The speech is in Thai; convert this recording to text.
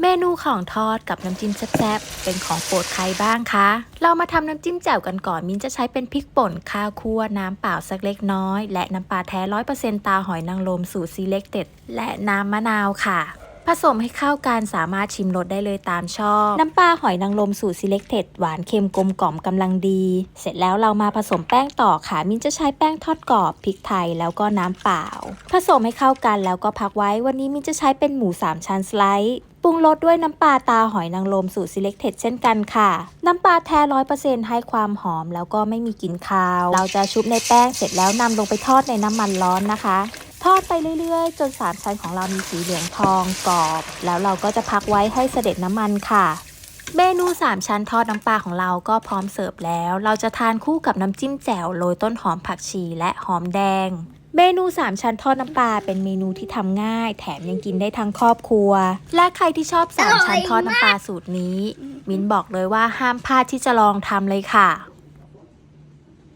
เมนูของทอดกับน้ำจิ้มแซ่บๆ เป็นของโปรดใครบ้างคะ เรามาทำน้ำจิ้มแจ่วกันก่อน มิ้นจะใช้เป็นพริกป่น ข้าวคั่ว น้ำเปล่าสักเล็กน้อย และน้ำปลาแท้ร้อยเปอร์เซ็นต์ตาหอยนางรมสูตรซีเล็กเต็ด และน้ำมะนาวค่ะ ผสมให้เข้ากันสามารถชิมรสได้เลยตามชอบ น้ำปลาหอยนางรมสูตร selected หวานเค็มกลมกล่อมกำลังดี เสร็จแล้วเรามาผสมแป้งต่อค่ะ มินจะใช้แป้งทอดกรอบพริกไทยแล้วก็น้ำเปล่า ผสมให้เข้ากันแล้วก็พักไว้ วันนี้มินจะใช้เป็นหมูสามชั้นสไลด์ ปรุงรสด้วยน้ำปลาตาหอยนางรมสูตร selected เช่นกันค่ะ น้ำปลาแท้ร้อยเปอร์เซ็นต์ให้ความหอมแล้วก็ไม่มีกลิ่นคาว เราจะชุบในแป้งเสร็จแล้วนำลงไปทอดในน้ำมันร้อนนะคะ ทอดไปเรื่อยๆ จนสามชั้นของเรามีสีเหลืองทองกรอบ แล้วเราก็จะพักไว้ให้เสด็จน้ำมันค่ะเมนู3ชั้นทอดน้ำปลาของเราก็พร้อมเสิร์ฟแล้ว เราจะทานคู่กับน้ำจิ้มแจ่วโรยต้นหอมผักชีและหอมแดง เมนู3ชั้นทอดน้ำปลาเป็นเมนูที่ทำง่าย แถมยังกินได้ทั้งครอบครัว และใครที่ชอบ3ชั้นทอดน้ำปลาสูตรนี้ มิ้นบอกเลยว่าห้ามพลาดที่จะลองทำเลยค่ะ